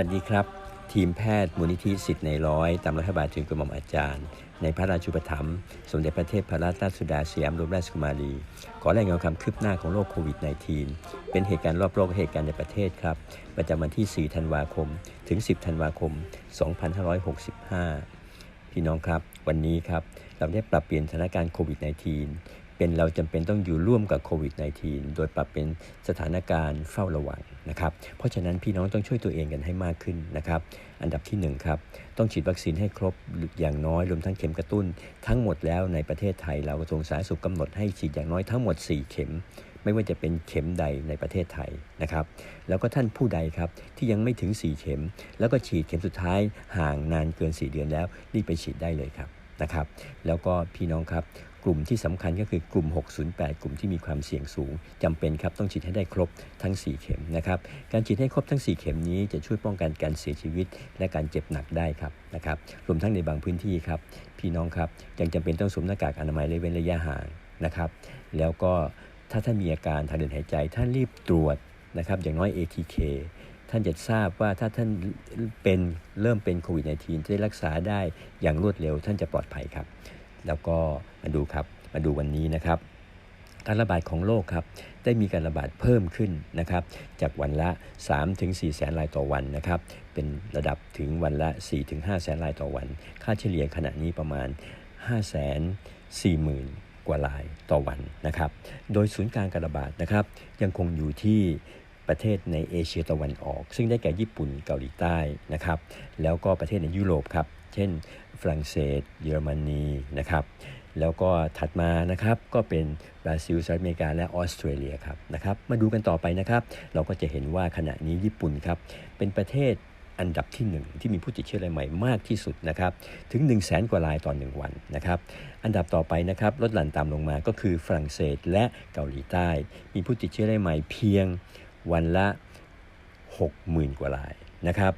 วัสดีครับ ทีมแพทย์มูลนิธิสิทธิ์ในร้อย ตามรัฐบาลถึงกระหม่อมอาจารย์ ในพระราชูปถัมภ์สมเด็จพระเทพพระราชสุดาสยามรมราชกุมารี ขอรายงานความคืบหน้าของโรคโควิด -19 เป็นเหตุการณ์รอบโลกเหตุการณ์ในประเทศครับ ประจำวันที่ 4 ธันวาคม ถึง 10 ธันวาคม 2565 พี่น้องครับ วันนี้ครับ เราได้ปรับเปลี่ยนสถานการณ์โควิด -19 เป็นเราจำเป็นต้องอยู่ร่วมกับโควิด -19 โดยปรับเป็นสถานการณ์เฝ้าระวังนะครับ เพราะฉะนั้นพี่น้องต้องช่วยตัวเองกันให้มากขึ้นนะครับ อันดับที่1ครับต้องฉีดวัคซีนให้ครบอย่างน้อยรวมทั้งเข็มกระตุ้น ทั้งหมดแล้วในประเทศไทย เรากระทรวงสาธารณสุขกำหนดให้ฉีดอย่างน้อยทั้งหมด 4 เข็มไม่ว่าจะเป็นเข็มใดในประเทศไทยนะครับ แล้วก็ท่านผู้ใดครับที่ยังไม่ถึง 4 เข็ม แล้วก็ฉีดเข็มสุดท้ายห่างนานเกิน 4 เดือนแล้วรีบไปฉีดได้เลยครับนะครับ แล้วก็พี่น้องครับ กลุ่มที่สำคัญก็คือกลุ่ม 608 กลุ่มที่มีความเสี่ยงสูงจำเป็นครับต้องฉีดให้ได้ครบทั้ง 4 เข็มนะครับการฉีดให้ครบทั้ง 4 เข็มนี้จะช่วยป้องกันการเสียชีวิต และการเจ็บหนักได้ครับนะครับรวมทั้งในบางพื้นที่ครับพี่น้องครับยังจำเป็นต้องสวมหน้ากากอนามัยและเว้นระยะห่างนะครับแล้วก็ถ้าท่านมีอาการทางเดินหายใจท่านรีบตรวจนะครับอย่างน้อย ATK ท่านจะทราบว่าถ้าท่านเป็นเริ่มเป็นโควิด -19 จะได้รักษาได้อย่างรวดเร็วท่านจะปลอดภัยครับ แล้วก็มาดูครับมาดูวันนี้นะครับ การระบาดของโรคครับได้มีการระบาดเพิ่มขึ้นนะครับ จากวันละ 3-4 แสนรายต่อวันนะครับ เป็นระดับถึงวันละ 4-5 แสนรายต่อวัน ค่าเฉลี่ยขณะนี้ประมาณ 5 4 0 0 0 0กว่ารายต่อวันนะครับ โดยศูนย์กลางการระบาดนะครับ ยังคงอยู่ที่ประเทศในเอเชียตะวันออก ซึ่งได้แก่ญี่ปุ่นเกาหลีใต้นะครับ แล้วก็ประเทศในยุโรปครับ เช่น ฝรั่งเศส เยอรมนีนะครับแล้วก็ถัดมานะครับก็เป็นบราซิลสหรัฐอเมริกาและออสเตรเลียครับนะครับมาดูกันต่อไปนะครับ เราก็จะเห็นว่าขณะนี้ญี่ปุ่นครับเป็นประเทศอันดับที่ 1 ที่มีผู้ติดเชื้อรายใหม่มากที่สุดนะครับถึง 1 0 0 0 0แสนกว่ารายต่อ1วันนะครับอันดับต่อไปนะครับลดหลั่นตามลงมาก็คือฝรั่งเศสและเกาหลีใต้ มีผู้ติดเชื้อรายใหม่เพียงวันละ 60,000 กว่ารายนะครับ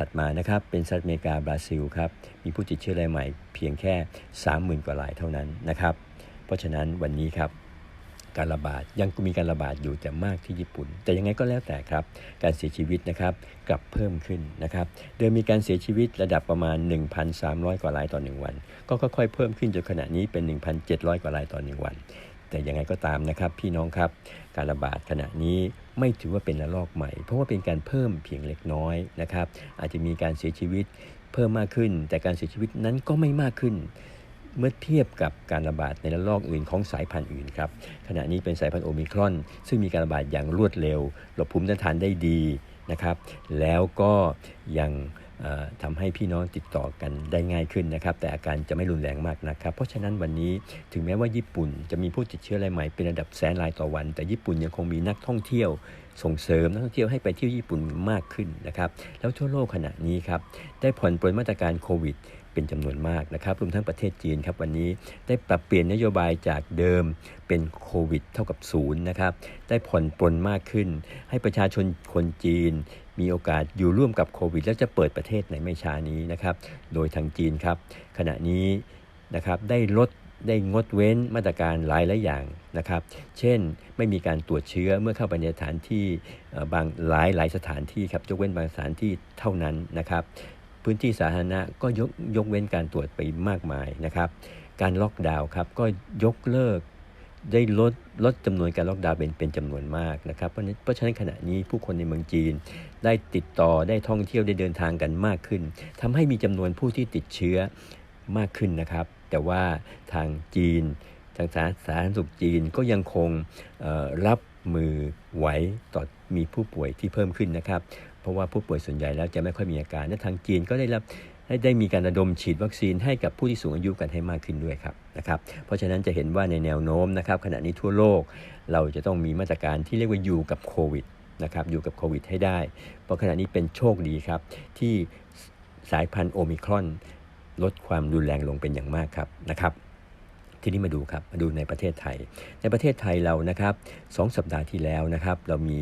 ถัดมานะครับเป็นสหรัฐอเมริกาบราซิลครับมีผู้ติดเชื้อรายใหม่เพียงแค่ 30,000 กว่ารายเท่านั้นนะครับ เพราะฉะนั้นวันนี้ครับการระบาดยังมีการระบาดอยู่แต่มากที่ญี่ปุ่น แต่ยังไงก็แล้วแต่ครับ การเสียชีวิตนะครับกลับเพิ่มขึ้นนะครับเดิมมีการเสียชีวิตระดับประมาณ 1,300 กว่ารายต่อ 1 วัน ก็ค่อยๆเพิ่มขึ้นจนขณะนี้เป็น 1,700 กว่ารายต่อ 1 วัน แต่ยังไงก็ตามนะครับพี่น้องครับการระบาดขณะนี้ไม่ถือว่าเป็นระลอกใหม่ เพราะว่าเป็นการเพิ่มเพียงเล็กน้อยนะครับ อาจจะมีการเสียชีวิตเพิ่มมากขึ้น แต่การเสียชีวิตนั้นก็ไม่มากขึ้น เมื่อเทียบกับการระบาดในระลอกอื่นของสายพันธุ์อื่นครับขณะนี้เป็นสายพันธุ์โอมิครอน ซึ่งมีการระบาดอย่างรวดเร็ว หลบภูมิต้านทานได้ดีนะครับ แล้วก็ยัง ทำให้พี่น้องติดต่อกันได้ง่ายขึ้นนะครับ แต่อาการจะไม่รุนแรงมากนะครับ เพราะฉะนั้นวันนี้ถึงแม้ว่าญี่ปุ่นจะมีผู้ติดเชื้อรายใหม่เป็นระดับแสนรายต่อวัน แต่ญี่ปุ่นยังคงมีนักท่องเที่ยวส่งเสริมนักท่องเที่ยวให้ไปเที่ยวญี่ปุ่นมากขึ้นนะครับ แล้วทั่วโลกขณะนี้ครับได้ผ่อนปลนมาตรการโควิด เป็นจำนวนมากนะครับรวมทั้งประเทศจีนครับวันนี้ได้ปรับเปลี่ยนนโยบายจากเดิมเป็นโควิดเท่ากับศูนย์นะครับได้ผ่อนปลนมากขึ้น ให้ประชาชนคนจีน มีโอกาสอยู่ร่วมกับโควิด แล้วจะเปิดประเทศในไม่ช้านี้นะครับโดยทางจีนครับ ขณะนี้นะครับได้ลดได้งดเว้นมาตรการหลายหลายอย่างนะครับ เช่น ไม่มีการตรวจเชื้อเมื่อเข้าไปในสถานที่บางหลายหลายสถานที่ครับยกเว้นบางสถานที่เท่านั้นนะครับ พื้นที่สาธารณะก็ยกยกเว้นการตรวจไปมากมายนะครับ การล็อกดาวน์ครับก็ยกเลิกได้ลดลดจำนวนการล็อกดาวน์เป็นเป็นจำนวนมากนะครับเพราะเพราะฉะนั้นขณะนี้ผู้คนในเมืองจีน ได้ติดต่อได้ท่องเที่ยวได้เดินทางกันมากขึ้นทำให้มีจำนวนผู้ที่ติดเชื้อมากขึ้นนะครับ แต่ว่าทางจีน ทางสาธารณสุขจีนก็ยังคงรับมือไหวต่อมีผู้ป่วยที่เพิ่มขึ้นนะครับ เพราะว่าผู้ป่วยส่วนใหญ่แล้วจะไม่ค่อยมีอาการและทางจีนก็ได้รับได้มีการระดมฉีดวัคซีนให้กับผู้ที่สูงอายุกันให้มากขึ้นด้วยครับนะครับ เพราะฉะนั้นจะเห็นว่าในแนวโน้มนะครับขณะนี้ทั่วโลก เราจะต้องมีมาตรการที่เรียกว่าอยู่กับโควิดนะครับอยู่กับโควิดให้ได้ เพราะขณะนี้เป็นโชคดีครับ ที่สายพันธุ์โอมิครอน ลดความรุนแรงลงเป็นอย่างมากครับนะครับ ทีนี้มาดูครับมาดูในประเทศไทย ในประเทศไทยเรานะครับสองสัปดาห์ที่แล้วนะครับ เรามี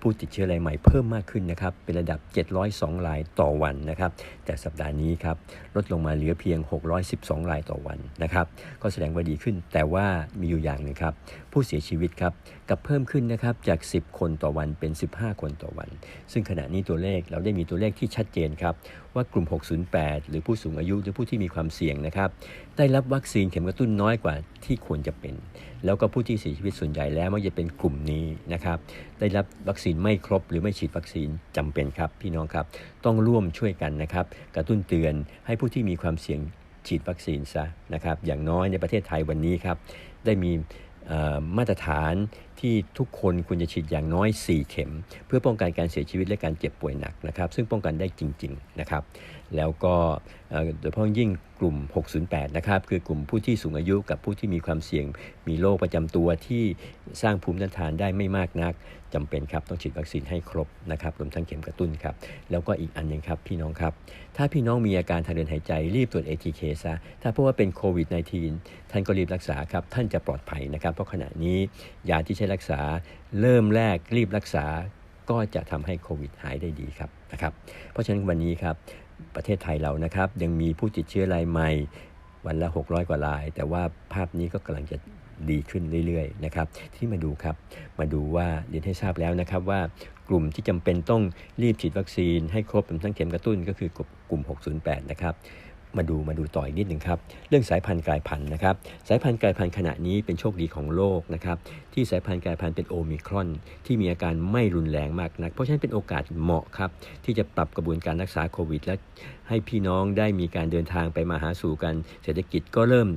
ผู้ติดเชื้อรายใหม่เพิ่มมากขึ้นนะครับ เป็นระดับ 702รายต่อวันนะครับ แต่สัปดาห์นี้ครับลดลงมาเหลือเพียง 612รายต่อวันนะครับ ก็แสดงว่าดีขึ้น แต่ว่ามีอยู่อย่างหนึ่งครับ ผู้เสียชีวิตครับกับเพิ่มขึ้นนะครับจาก 10 คนต่อวันเป็น 15 คนต่อวัน ซึ่งขณะนี้ตัวเลขเราได้มีตัวเลขที่ชัดเจนครับว่ากลุ่ม 608 หรือผู้สูงอายุหรือผู้ที่มีความเสี่ยงนะครับได้รับวัคซีนเข็มกระตุ้นน้อยกว่าที่ควรจะเป็น แล้วก็ผู้ที่เสียชีวิตส่วนใหญ่แล้วมักจะเป็นกลุ่มนี้นะครับ ได้รับวัคซีนไม่ครบหรือไม่ฉีดวัคซีนจำเป็นครับ พี่น้องครับ ต้องร่วมช่วยกันนะครับ กระตุ้นเตือนให้ผู้ที่มีความเสี่ยงฉีดวัคซีนซะนะครับ อย่างน้อยในประเทศไทยวันนี้ครับ ได้มีมาตรฐาน ที่ทุกคนควรจะฉีดอย่างน้อย 4 เข็ม เพื่อป้องกันการเสียชีวิตและการเจ็บป่วยหนักนะครับ ซึ่งป้องกันได้จริง ๆ นะครับ แล้วก็โดยเฉพาะยิ่งกลุ่ม 608 นะครับ คือกลุ่มผู้ที่สูงอายุกับผู้ที่มีความเสี่ยง มีโรคประจำตัวที่สร้างภูมิต้านทานได้ไม่มากนักจำเป็นครับต้องฉีดวัคซีนให้ครบนะครับรวมทั้งเข็มกระตุ้นครับ แล้วก็อีกอันหนึ่งครับพี่น้องครับ ถ้าพี่น้องมีอาการทางเดินหายใจรีบตรวจ ATK ซะ ถ้าพบว่าเป็นโควิด -19 ท่านก็รีบรักษาครับ ท่านจะปลอดภัยนะครับ เพราะขณะนี้ยาที่ใช้รักษา เริ่มแรกรีบรักษาก็จะทำให้โควิดหายได้ดีครับนะครับเพราะฉะนั้นวันนี้ครับประเทศไทยเรานะครับยังมีผู้ติดเชื้อรายใหม่วันละ 600 กว่าราย แต่ว่าภาพนี้ก็กำลังจะดีขึ้นเรื่อยๆนะครับที่มาดูครับมาดูว่าเรียนให้ทราบแล้วนะครับว่ากลุ่มที่จำเป็นต้องรีบฉีดวัคซีนให้ครบทั้งเข็มกระตุ้นก็คือกลุ่ม 608 นะครับ มาดูมาดูต่ออีกนิดหนึ่งครับ เรื่องสายพันธุ์กลายพันธุ์นะครับ สายพันธุ์กลายพันธุ์ขณะนี้เป็นโชคดีของโลกนะครับ ที่สายพันธุ์กลายพันธุ์เป็นโอมิครอน ที่มีอาการไม่รุนแรงมากนัก เพราะฉะนั้นเป็นโอกาสเหมาะครับ ที่จะปรับกระบวนการรักษาโควิด และให้พี่น้องได้มีการเดินทางไปมาหาสู่กัน เศรษฐกิจก็เริ่ม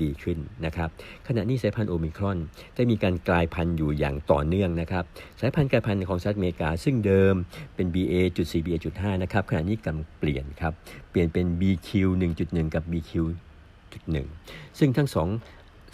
ดีขึ้นนะครับขณะนี้สายพันธุ์โอมิครอนได้มีการกลายพันธุ์อยู่อย่างต่อเนื่องนะครับสายพันธุ์กลายพันธุ์ของสหรัฐอเมริกา ซึ่งเดิมเป็น BA.4 BA.5 นะครับขณะนี้กำลังเปลี่ยนครับเปลี่ยนเป็น BQ1.1 กับ BQ.1 ซึ่งทั้งสอง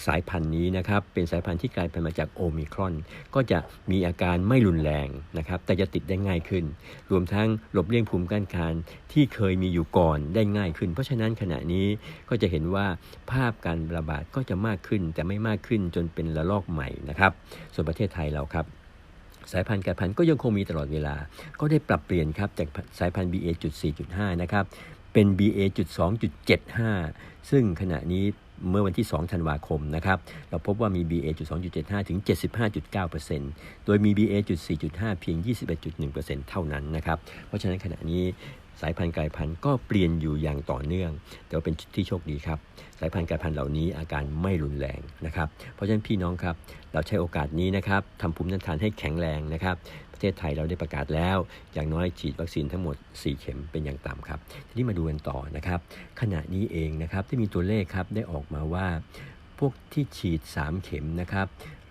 สายพันธุ์นี้นะครับเป็นสายพันธุ์ที่กลายพันธุ์มาจากโอมิครอน ก็จะมีอาการไม่รุนแรงนะครับแต่จะติดได้ง่ายขึ้น รวมทั้งหลบเลี่ยงภูมิต้านทานที่เคยมีอยู่ก่อนได้ง่ายขึ้น เพราะฉะนั้นขณะนี้ก็จะเห็นว่าภาพการระบาดก็จะมากขึ้น แต่ไม่มากขึ้นจนเป็นระลอกใหม่นะครับส่วนประเทศไทยเราครับสายพันธุ์กลายพันธุ์ก็ยังคงมีตลอดเวลา ก็ได้ปรับเปลี่ยนครับจากสายพันธุ์ BA.4.5 นะครับ เป็น BA.2.75 ซึ่งขณะนี้ เมื่อวันที่ 2 ธันวาคมนะครับ เราพบว่ามี BA.2.75 ถึง 75.9%โดยมี BA.4.5 เพียง 21.1%เท่านั้นนะครับ เพราะฉะนั้นขณะนี้สายพันธุ์กลายพันธุ์ก็เปลี่ยนอยู่อย่างต่อเนื่อง แต่ว่าเป็นที่โชคดีครับ สายพันธุ์กลายพันธุ์เหล่านี้อาการไม่รุนแรงนะครับ เพราะฉะนั้นพี่น้องครับ เราใช้โอกาสนี้นะครับทำภูมิต้านทานให้แข็งแรงนะครับ ประเทศไทยเราได้ประกาศแล้ว อย่างน้อยฉีดวัคซีนทั้งหมด 4 เข็มเป็นอย่างต่ำครับ ทีนี้มาดูกันต่อนะครับ ขณะนี้เองนะครับที่มีตัวเลขครับได้ออกมาว่า พวกที่ฉีด 3 เข็มนะครับ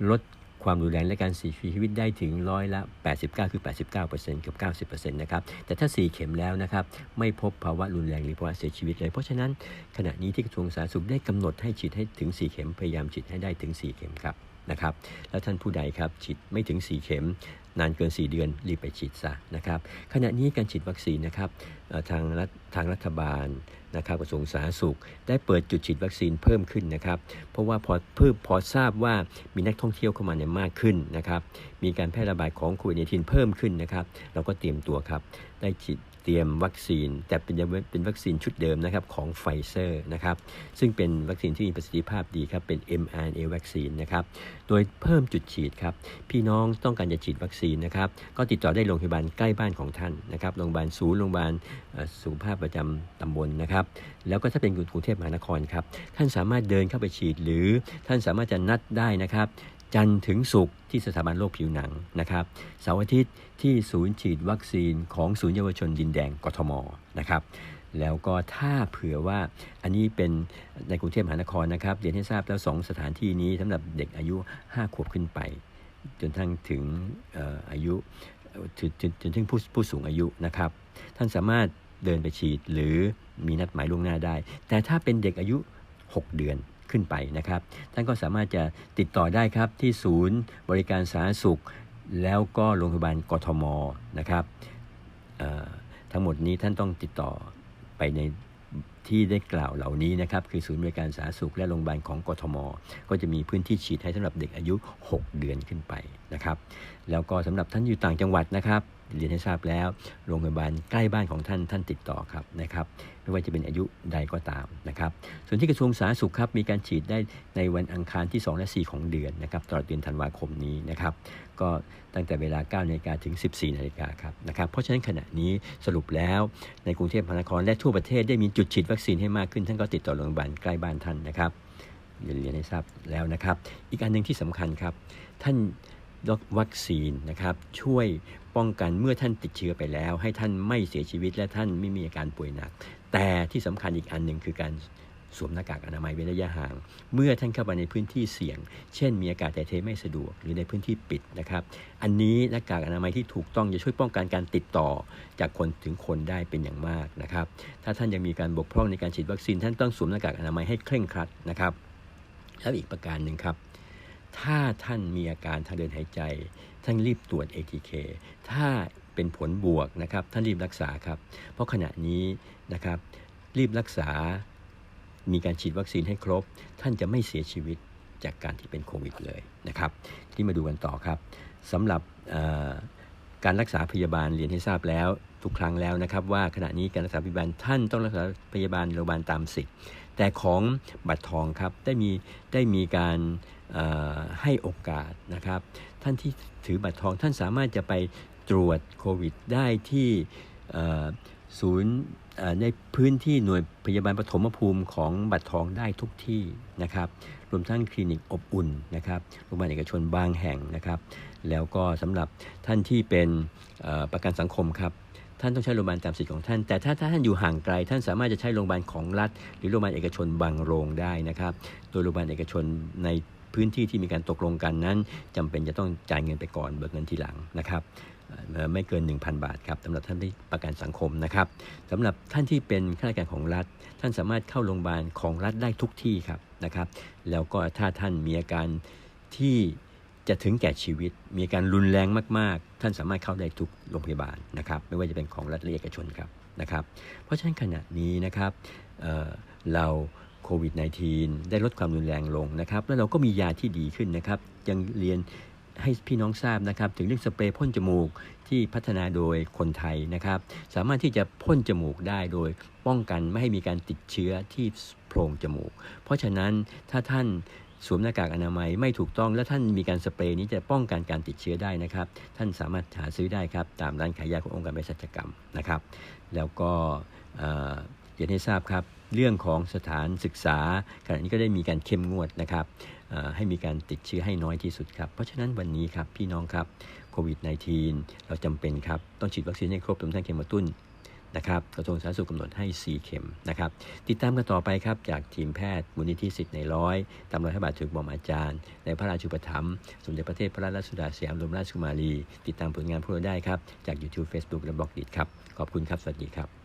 ลดความรุนแรงและการเสียชีวิตได้ถึงร้อยละ 89 คือ 89%เกือบ90%นะครับ แต่ถ้า 4 เข็มแล้วนะครับ ไม่พบภาวะรุนแรงหรือภาวะเสียชีวิตเลย เพราะฉะนั้นขณะนี้ที่กระทรวงสาธารณสุขได้กำหนดให้ฉีดให้ถึง 4 เข็ม พยายามฉีดให้ได้ถึง 4 เข็มครับ นะครับ แล้วท่านผู้ใดครับฉีดไม่ถึง 4 เข็ม นานเกิน 4 เดือนรีบไปฉีดซะนะครับ ขณะนี้การฉีดวัคซีนนะครับทางรัฐทางรัฐบาลนะครับกระทรวงสาธารณสุข ได้เปิดจุดฉีดวัคซีนเพิ่มขึ้นนะครับ เพราะว่าพอเพิ่มพอทราบว่ามีนักท่องเที่ยวเข้ามาเนี่ยมากขึ้นนะครับ มีการแพร่ระบาดของโควิด -19 เพิ่มขึ้นนะครับ เราก็เตรียมตัวครับ ได้ฉีด เตรียมวัคซีน แต่เป็นเป็นวัคซีนชุดเดิมนะครับของไฟเซอร์นะครับซึ่งเป็นวัคซีนที่มีประสิทธิภาพดีครับเป็น mRNA วัคซีนนะครับโดยเพิ่มจุดฉีดครับพี่น้องต้องการจะฉีดวัคซีนนะครับก็ติดต่อได้โรงพยาบาลใกล้บ้านของท่านนะครับโรงพยาบาลศูนย์โรงพยาบาลสุขภาพประจำตำบลนะครับแล้วก็ถ้าเป็นกรุงเทพมหานครครับท่านสามารถเดินเข้าไปฉีดหรือท่านสามารถจะนัดได้นะครับ จันทร์ถึงศุกร์ที่สถาบันโรคผิวหนังนะครับเสาร์อาทิตย์ที่ศูนย์ฉีดวัคซีนของศูนย์เยาวชนดินแดงกทมนะครับแล้วก็ถ้าเผื่อว่าอันนี้เป็นในกรุงเทพมหานครนะครับเรียนให้ทราบแล้ว 2 สถานที่นี้สำหรับเด็กอายุ 5 ขวบขึ้นไป จนทั้งถึงอายุจนจนถึงผู้ผู้สูงอายุนะครับ ท่านสามารถเดินไปฉีดหรือมีนัดหมายล่วงหน้าได้ แต่ถ้าเป็นเด็กอายุ 6 เดือน ขึ้นไปนะครับ ท่านก็สามารถจะติดต่อได้ครับที่ศูนย์บริการสาธารณสุข แล้วก็โรงพยาบาลกทมนะครับทั้งหมดนี้ท่านต้องติดต่อไปในที่ได้กล่าวเหล่านี้นะครับ คือศูนย์บริการสาธารณสุขและโรงพยาบาลของกทม ก็จะมีพื้นที่ฉีดให้สำหรับเด็กอายุ 6 เดือนขึ้นไปนะครับ แล้วก็สำหรับท่านอยู่ต่างจังหวัดนะครับ เรียนให้ทราบแล้ว โรงพยาบาลใกล้บ้านของท่านท่านติดต่อครับนะครับ ไม่ว่าจะเป็นอายุใดก็ตามนะครับ ส่วนที่กระทรวงสาธารณสุขครับมีการฉีดได้ในวันอังคารที่ 2 และ 4 ของเดือนนะครับตลอดเดือนธันวาคมนี้นะครับ ก็ตั้งแต่เวลา9นาฬิกาถึง 14นาฬิกาครับนะครับเพราะฉะนั้นขณะนี้สรุปแล้วในกรุงเทพมหานครและทั่วประเทศได้มีจุดฉีดวัคซีนให้มากขึ้นท่านก็ติดต่อโรงพยาบาลใกล้บ้านท่านนะครับเรียนเรียนให้ทราบแล้วนะครับ อีกอันหนึ่งที่สำคัญครับท่าน วัคซีนนะครับช่วยป้องกันเมื่อท่านติดเชื้อไปแล้ว ให้ท่านไม่เสียชีวิตและท่านไม่มีอาการป่วยหนัก แต่ที่สำคัญอีกอันหนึ่งคือการสวมหน้ากากอนามัยเว้นระยะห่าง เมื่อท่านเข้าไปในพื้นที่เสี่ยง เช่น มีอากาศถ่ายเทไม่สะดวกหรือในพื้นที่ปิดนะครับ อันนี้หน้ากากอนามัยที่ถูกต้องจะช่วยป้องกันการติดต่อ จากคนถึงคนได้เป็นอย่างมากนะครับ ถ้าท่านยังมีการบกพร่องในการฉีดวัคซีน ท่านต้องสวมหน้ากากอนามัยให้เคร่งครัดนะครับ แล้วอีกประการหนึ่งครับ ถ้าท่านมีอาการทางเดินหายใจ ท่านรีบตรวจ ATK ถ้าเป็นผลบวกนะครับ ท่านรีบรักษาครับ เพราะขณะนี้นะครับ รีบรักษา มีการฉีดวัคซีนให้ครบ ท่านจะไม่เสียชีวิตจากการที่เป็นโควิดเลยนะครับ ที่มาดูกันต่อครับสำหรับการรักษาพยาบาลเรียนให้ทราบแล้วทุกครั้งแล้วนะครับ ว่าขณะนี้การรักษาพยาบาลท่านต้องรักษาพยาบาลโรงพยาบาลตามสิทธิ์แต่ของบัตรทองครับได้มีได้มีการ ให้โอกาสนะครับ ท่านที่ถือบัตรทองท่านสามารถจะไปตรวจโควิดได้ที่ศูนย์ในพื้นที่หน่วยพยาบาลปฐมภูมิของบัตรทองได้ทุกที่นะครับ รวมทั้งคลินิกอบอุ่นนะครับโรงพยาบาลเอกชนบางแห่งนะครับ แล้วก็สำหรับท่านที่เป็นประกันสังคมครับ ท่านต้องใช้โรงพยาบาลตามสิทธิ์ของท่าน แต่ถ้าท่านอยู่ห่างไกล ท่านสามารถจะใช้โรงพยาบาลของรัฐ หรือโรงพยาบาลเอกชนบางโรงได้นะครับ โดยโรงพยาบาลเอกชนใน พื้นที่ที่มีการตกลงกันนั้นจำเป็นจะต้องจ่ายเงินไปก่อนเบิกเงินทีหลังนะครับไม่เกิน 1,000 บาทครับสำหรับท่านที่ประกันสังคมนะครับสำหรับท่านที่เป็นข้าราชการของรัฐ ท่านสามารถเข้าโรงพยาบาลของรัฐได้ทุกที่ครับนะครับ แล้วก็ถ้าท่านมีอาการที่จะถึงแก่ชีวิต มีอาการรุนแรงมาก ๆ ท่านสามารถเข้าได้ทุกโรงพยาบาลนะครับ ไม่ว่าจะเป็นของรัฐหรือเอกชนครับนะครับ เพราะฉะนั้นขณะนี้นะครับเเรา โควิด -19 ได้ลดความรุนแรงลงนะครับ แล้วเราก็มียาที่ดีขึ้นนะครับ ยังเรียนให้พี่น้องทราบนะครับ ถึงเรื่องสเปรย์พ่นจมูกที่พัฒนาโดยคนไทยนะครับ สามารถที่จะพ่นจมูกได้โดยป้องกันไม่ให้มีการติดเชื้อที่โพรงจมูก เพราะฉะนั้นถ้าท่านสวมหน้ากากอนามัยไม่ถูกต้องและท่านมีการสเปรย์นี้จะป้องกันการติดเชื้อได้นะครับ ท่านสามารถหาซื้อได้ครับ ตามร้านขายยาขององค์การเภสัชกรรมนะครับ แล้วก็อยากให้ทราบครับ เรื่องของสถานศึกษาขณะนี้ก็ได้มีการเข้มงวดนะครับให้มีการติดเชื้อให้น้อยที่สุดครับเพราะฉะนั้นวันนี้ครับพี่น้องครับโควิด -19 เราจำเป็นครับต้องฉีดวัคซีนให้ครบรวมทั้งเข็มกระตุ้นนะครับกระทรวงสาธารณสุขกำหนดให้ 4 เข็มนะครับ ติดตามกันต่อไปครับจากทีมแพทย์มูลนิธิสิทธิ์ในร้อยตามรอยพระบาทถึงบอมอาจารย์ ในพระราชูปถัมภ์สมเด็จพระเทพพระราชสุดาสยามรมราชกุมารี ติดตามผลงานพวกเราได้ครับ จาก YouTube Facebook และบล็อกดิครับ ขอบคุณครับ สวัสดีครับ